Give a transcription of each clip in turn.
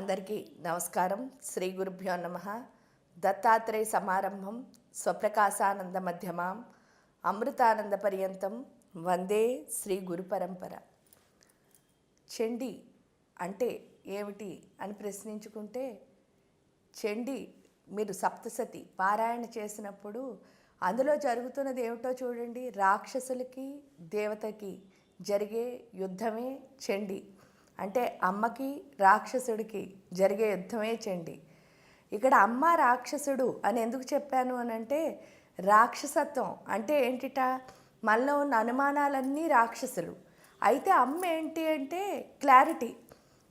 అందరికీ నమస్కారం. శ్రీ గురుభ్యో నమ. దత్తాత్రేయ సమారంభం స్వప్రకాశానంద మధ్యమాం అమృతానంద పర్యంతం వందే శ్రీ గురు పరంపర. చండి అంటే ఏమిటి అని ప్రశ్నించుకుంటే చండి మీరు సప్తసతి పారాయణ చేసినప్పుడు అందులో జరుగుతున్నది ఏమిటో చూడండి. రాక్షసులకి దేవతకి జరిగే యుద్ధమే చెండి. అంటే అమ్మకి రాక్షసుడికి జరిగే యుద్ధమే చండి. ఇక్కడ అమ్మ రాక్షసుడు అని ఎందుకు చెప్పాను అని అంటే రాక్షసత్వం అంటే ఏంటిట? మనలో ఉన్న అనుమానాలన్నీ రాక్షసులు. అయితే అమ్మ ఏంటి అంటే క్లారిటీ.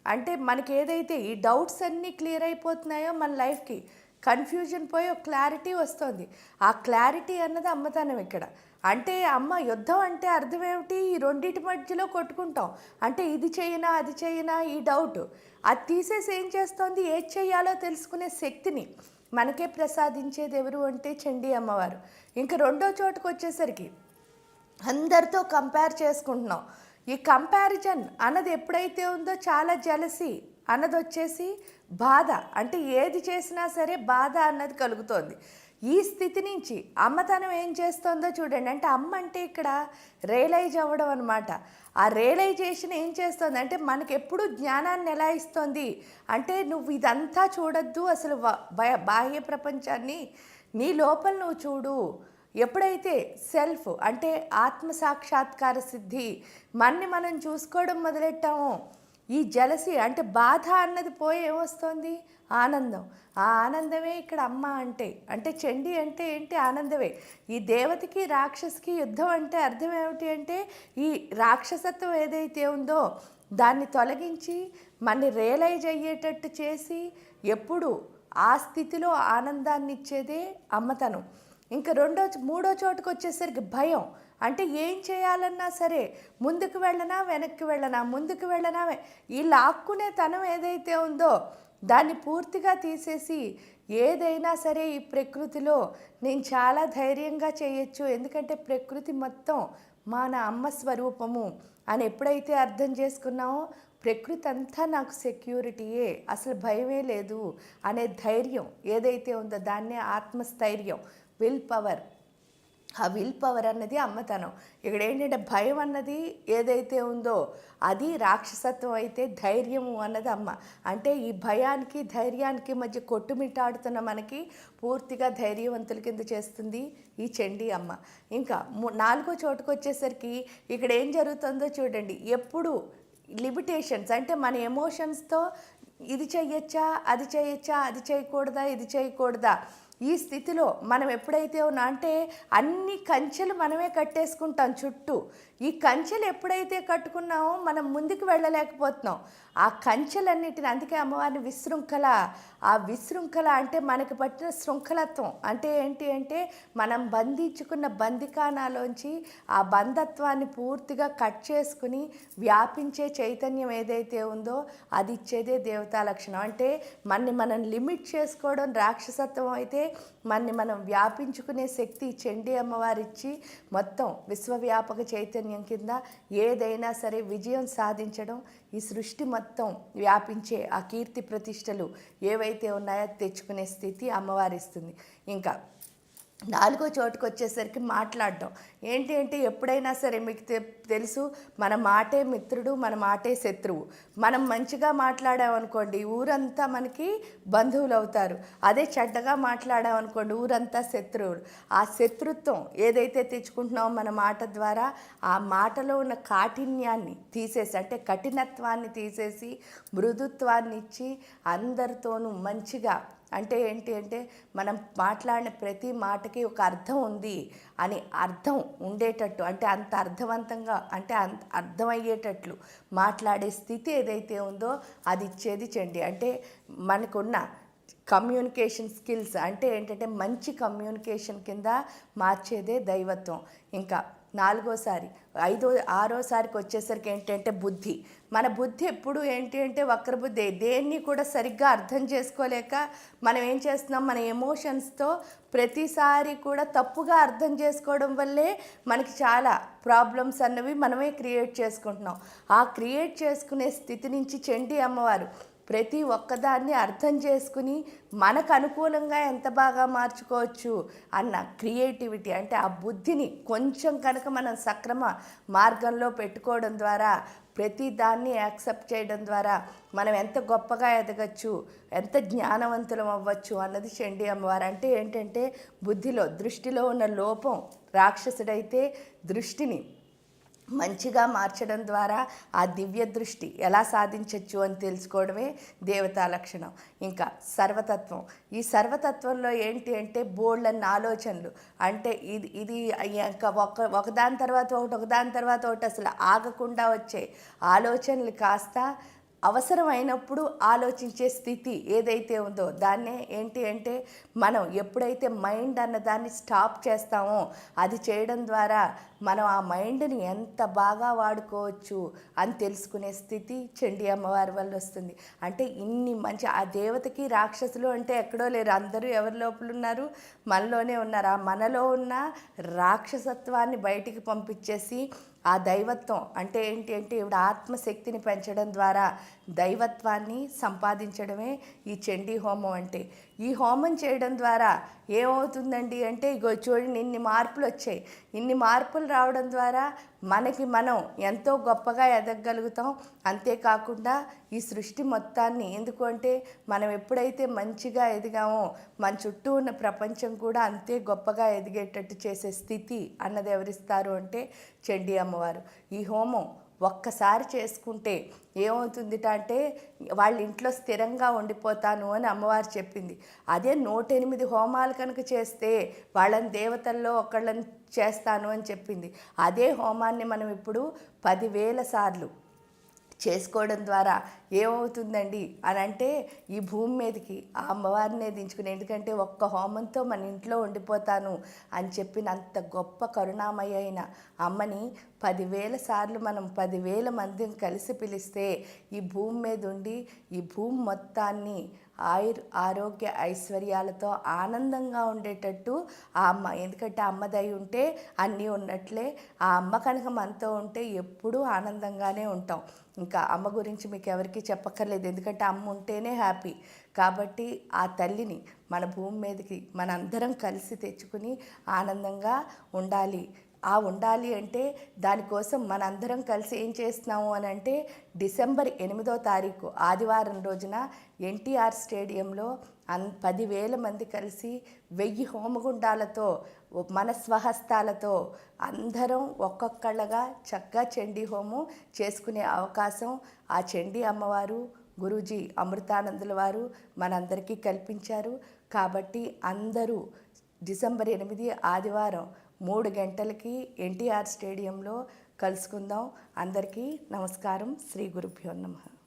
అంటే మనకి ఏదైతే ఈ డౌట్స్ అన్నీ క్లియర్ అయిపోతున్నాయో మన లైఫ్కి కన్ఫ్యూజన్ పోయి ఒక క్లారిటీ వస్తుంది. ఆ క్లారిటీ అన్నది అమ్మతనం ఇక్కడ. అంటే అమ్మ యుద్ధం అంటే అర్థం ఏమిటి? ఈ రెండింటి మధ్యలో కొట్టుకుంటాం. అంటే ఇది చేయనా అది చేయనా? ఈ డౌట్ అది తీసేసి ఏం చేస్తోంది? ఏది చేయాలో తెలుసుకునే శక్తిని మనకే ప్రసాదించేది ఎవరు అంటే చండీ అమ్మవారు. ఇంకా రెండో చోటుకు వచ్చేసరికి అందరితో కంపేర్ చేసుకుంటున్నాం. ఈ కంపారిజన్ అన్నది ఎప్పుడైతే ఉందో చాలా జలసి అన్నది వచ్చేసి బాధ. అంటే ఏది చేసినా సరే బాధ అన్నది కలుగుతోంది. ఈ స్థితి నుంచి అమ్మతనం ఏం చేస్తుందో చూడండి. అంటే అమ్మ అంటే ఇక్కడ రియలైజ్ అవ్వడం అనమాట ఆ రియలైజేషన్ ఏం చేస్తుంది? అంటే మనకి ఎప్పుడు జ్ఞానాన్ని ఎలా ఇస్తుంది? అంటే నువ్వు ఇదంతా చూడొద్దు. అసలు బాహ్య ప్రపంచాన్ని నీ లోపల నువ్వు చూడు. ఎప్పుడైతే సెల్ఫ్ అంటే ఆత్మ సాక్షాత్కార సిద్ధి మన్ని మనం చూసుకోవడం మొదలెట్టామో ఈ జలసి అంటే బాధ అన్నది పోయి ఏమొస్తుంది? ఆనందం. ఆ ఆనందమే ఇక్కడ అమ్మ అంటే అంటే చండి అంటే ఏంటి ఆనందమే. ఈ దేవతకి రాక్షసికి యుద్ధం అంటే అర్థం ఏమిటి అంటే ఈ రాక్షసత్వం ఏదైతే ఉందో దాన్ని తొలగించి మనని రియలైజ్ అయ్యేటట్టు చేసి ఎప్పుడు ఆ స్థితిలో ఆనందాన్ని ఇచ్చేదే అమ్మతనం. ఇంకా రెండో మూడో చోటుకు వచ్చేసరికి భయం. అంటే ఏం చేయాలన్నా సరే ముందుకు వెళ్ళనా వెనక్కి వెళ్ళనా ముందుకు వెళ్ళనా ఈ లాక్కునే తనం ఏదైతే ఉందో దాన్ని పూర్తిగా తీసేసి ఏదైనా సరే ఈ ప్రకృతిలో నేను చాలా ధైర్యంగా చేయొచ్చు. ఎందుకంటే ప్రకృతి మొత్తం మన అమ్మ స్వరూపము అని ఎప్పుడైతే అర్థం చేసుకున్నామో ప్రకృతి అంతా నాకు సెక్యూరిటీయే అసలు భయమే లేదు అనే ధైర్యం ఏదైతే ఉందో దాన్నే ఆత్మస్థైర్యం విల్ పవర్ ఆ విల్ పవర్ అన్నది అమ్మతనం. ఇక్కడ ఏంటంటే భయం అన్నది ఏదైతే ఉందో అది రాక్షసత్వం అయితే ధైర్యము అన్నది అమ్మ. అంటే ఈ భయానికి ధైర్యానికి మధ్య కొట్టుమిట్టాడుతున్న మనకి పూర్తిగా ధైర్యవంతుల కింద చేస్తుంది ఈ చండి అమ్మ. ఇంకా నాలుగో చోటుకు వచ్చేసరికి ఇక్కడ ఏం జరుగుతుందో చూడండి. ఎప్పుడు లిమిటేషన్స్ అంటే మన ఎమోషన్స్తో ఇది చెయ్యొచ్చా అది చేయొచ్చా అది చేయకూడదా ఇది చేయకూడదా ఈ స్థితిలో మనం ఎప్పుడైతే ఉన్నా అంటే అన్ని కంచెలు మనమే కట్టేసుకుంటాం చుట్టూ. ఈ కంచెలు ఎప్పుడైతే కట్టుకున్నామో మనం ముందుకు వెళ్ళలేకపోతున్నాం. ఆ కంచెలన్నిటిని అందుకే అమ్మవారిని విశృంఖల ఆ విశృంఖల అంటే మనకి పట్టిన శృంఖలత్వం. అంటే ఏంటి అంటే మనం బంధించుకున్న బందికానాలోంచి ఆ బంధత్వాన్ని పూర్తిగా కట్ చేసుకుని వ్యాపించే చైతన్యం ఏదైతే ఉందో అది ఇచ్చేదే దేవతా లక్షణం. అంటే మనని మనం లిమిట్ చేసుకోవడం రాక్షసత్వం అయితే మనని మనం వ్యాపించుకునే శక్తి చండీ అమ్మవారిచ్చి మొత్తం విశ్వవ్యాపక చైతన్యం కింద ఏదైనా సరే విజయం సాధించడం ఈ సృష్టి మొత్తం వ్యాపించే ఆ కీర్తి ప్రతిష్టలు ఏవైతే ఉన్నాయో తెచ్చుకునే స్థితి అమ్మవారిస్తుంది. ఇంకా నాలుగో చోటుకు వచ్చేసరికి మాట్లాడడం. ఏంటి అంటే ఎప్పుడైనా సరే మీకు తె- తెలుసు మన మాటే మిత్రుడు మన మాటే శత్రువు. మనం మంచిగా మాట్లాడామనుకోండి ఊరంతా మనకి బంధువులు అవుతారు అదే చెడ్డగా మాట్లాడామనుకోండి ఊరంతా శత్రువులు. ఆ శత్రుత్వం ఏదైతే తెచ్చుకుంటున్నామో మన మాట ద్వారా ఆ మాటలో ఉన్న కాఠిన్యాన్ని తీసేసి అంటే కఠినత్వాన్ని తీసేసి మృదుత్వాన్ని ఇచ్చి అందరితోనూ మంచిగా అంటే ఏంటి అంటే మనం మాట్లాడిన ప్రతి మాటకి ఒక అర్థం ఉంది అని అర్థం ఉండేటట్టు అంటే అంత అర్థవంతంగా అంటే అంత అర్థమయ్యేటట్లు మాట్లాడే స్థితి ఏదైతే ఉందో అది ఇచ్చేది చండి అంటే మనకున్న కమ్యూనికేషన్ స్కిల్స్ అంటే ఏంటంటే మంచి కమ్యూనికేషన్ కింద మార్చేదే దైవత్వం. ఇంకా నాలుగోసారి ఐదో ఆరోసారికి వచ్చేసరికి ఏంటంటే బుద్ధి. మన బుద్ధి ఎప్పుడు ఏంటి అంటే వక్ర బుద్ధి. దేన్ని కూడా సరిగ్గా అర్థం చేసుకోలేక మనం ఏం చేస్తున్నాం? మన ఎమోషన్స్తో ప్రతిసారి కూడా తప్పుగా అర్థం చేసుకోవడం వల్లే మనకి చాలా ప్రాబ్లమ్స్ అన్నవి మనమే క్రియేట్ చేసుకుంటున్నాం. ఆ క్రియేట్ చేసుకునే స్థితి నుంచి చెండి అమ్మవారు. ప్రతి ఒక్కదాన్ని అర్థం చేసుకుని మనకు అనుకూలంగా ఎంత బాగా మార్చుకోవచ్చు అన్న క్రియేటివిటీ అంటే ఆ బుద్ధిని కొంచెం కనుక మనం సక్రమ మార్గంలో పెట్టుకోవడం ద్వారా ప్రతి దాన్ని యాక్సెప్ట్ చేయడం ద్వారా మనం ఎంత గొప్పగా ఎదగచ్చు ఎంత జ్ఞానవంతులం అవ్వచ్చు అన్నది చండి అమ్మవారు అంటే ఏంటంటే బుద్ధిలో దృష్టిలో ఉన్న లోపం రాక్షసుడైతే దృష్టిని మంచిగా మార్చడం ద్వారా ఆ దివ్య దృష్టి ఎలా సాధించవచ్చు అని తెలుసుకోవడమే దేవతా లక్షణం. ఇంకా సర్వతత్వం. ఈ సర్వతత్వంలో ఏంటి అంటే బోల్డన్న ఆలోచనలు. అంటే ఇది ఇది ఇంకా ఒక ఒకదాని తర్వాత ఒకటి ఒకదాని తర్వాత ఒకటి అసలు ఆగకుండా వచ్చే ఆలోచనలు కాస్త అవసరమైనప్పుడు ఆలోచించే స్థితి ఏదైతే ఉందో దాన్నే ఏంటి అంటే మనం ఎప్పుడైతే మైండ్ అన్న దాన్ని స్టాప్ చేస్తామో అది చేయడం ద్వారా మనం ఆ మైండ్ని ఎంత బాగా వాడుకోవచ్చు అని తెలుసుకునే స్థితి చండి అమ్మవారి వల్ల వస్తుంది. అంటే ఇన్ని మంచి ఆ దేవతకి రాక్షసులు అంటే ఎక్కడో లేరు. అందరూ ఎవరి లోపల ఉన్నారు? మనలోనే ఉన్నారు. ఆ మనలో ఉన్న రాక్షసత్వాన్ని బయటికి పంపించేసి ఆ దైవత్వం అంటే ఏంటి అంటే ఇవిడ ఆత్మశక్తిని పెంచడం ద్వారా దైవత్వాన్ని సంపాదించడమే ఈ చండీ హోమం అంటే. ఈ హోమం చేయడం ద్వారా ఏమవుతుందండి అంటే ఇగో చూడండి ఇన్ని మార్పులు వచ్చాయి. ఇన్ని మార్పులు రావడం ద్వారా మనకి మనం ఎంతో గొప్పగా ఎదగగలుగుతాం. అంతేకాకుండా ఈ సృష్టి మొత్తాన్ని ఎందుకంటే మనం ఎప్పుడైతే మంచిగా ఎదిగామో మన చుట్టూ ఉన్న ప్రపంచం కూడా అంతే గొప్పగా ఎదిగేటట్టు చేసే స్థితి అన్నది ఎవరిస్తారు అంటే చండీ అమ్మవారు. ఈ హోమం ఒక్కసారి చేసుకుంటే ఏమవుతుందిట అంటే వాళ్ళ ఇంట్లో స్థిరంగా ఉండిపోతాను అని అమ్మవారు చెప్పింది. అదే నూట ఎనిమిది హోమాలు కనుక చేస్తే వాళ్ళని దేవతల్లో ఒకళ్ళని చేస్తాను అని చెప్పింది. అదే హోమాన్ని మనం ఇప్పుడు పదివేల సార్లు చేసుకోవడం ద్వారా ఏమవుతుందండి అని అంటే ఈ భూమి మీదకి ఆ అమ్మవారినే దించుకుని ఎందుకంటే ఒక్క హోమంతో మన ఇంట్లో ఉండిపోతాను అని చెప్పిన అంత గొప్ప కరుణామయ అయిన అమ్మని పదివేల సార్లు మనం పదివేల మందిని కలిసి పిలిస్తే ఈ భూమి మీద ఉండి ఈ భూమి మొత్తాన్ని ఆయుర్ ఆరోగ్య ఐశ్వర్యాలతో ఆనందంగా ఉండేటట్టు ఆ అమ్మ ఎందుకంటే అమ్మదై ఉంటే అన్నీ ఉన్నట్లే. ఆ అమ్మ కనుక మనతో ఉంటే ఎప్పుడూ ఆనందంగానే ఉంటాం. ఇంకా అమ్మ గురించి మీకు ఎవరికి చెప్పక్కర్లేదు ఎందుకంటే అమ్మ ఉంటేనే హ్యాపీ. కాబట్టి ఆ తల్లిని మన భూమి మీదకి మనందరం కలిసి తెచ్చుకుని ఆనందంగా ఉండాలి. ఆ ఉండాలి అంటే దానికోసం మనందరం కలిసి ఏం చేస్తున్నాము అని అంటే డిసెంబర్ ఎనిమిదో తారీఖు ఆదివారం రోజున ఎన్టీఆర్ స్టేడియంలో అన్ పదివేల మంది కలిసి వెయ్యి హోమగుండాలతో మన స్వహస్తాలతో అందరం ఒక్కొక్కళ్ళగా చక్కగా చండీ హోమం చేసుకునే అవకాశం ఆ చండీ అమ్మవారు గురూజీ అమృతానందుల వారు మనందరికీ కల్పించారు. కాబట్టి అందరూ డిసెంబర్ ఎనిమిది ఆదివారం మూడు గంటలకి ఎన్టీఆర్ స్టేడియంలో కలుసుకుందాం. అందరికీ నమస్కారం. శ్రీ గురుభ్యో నమః.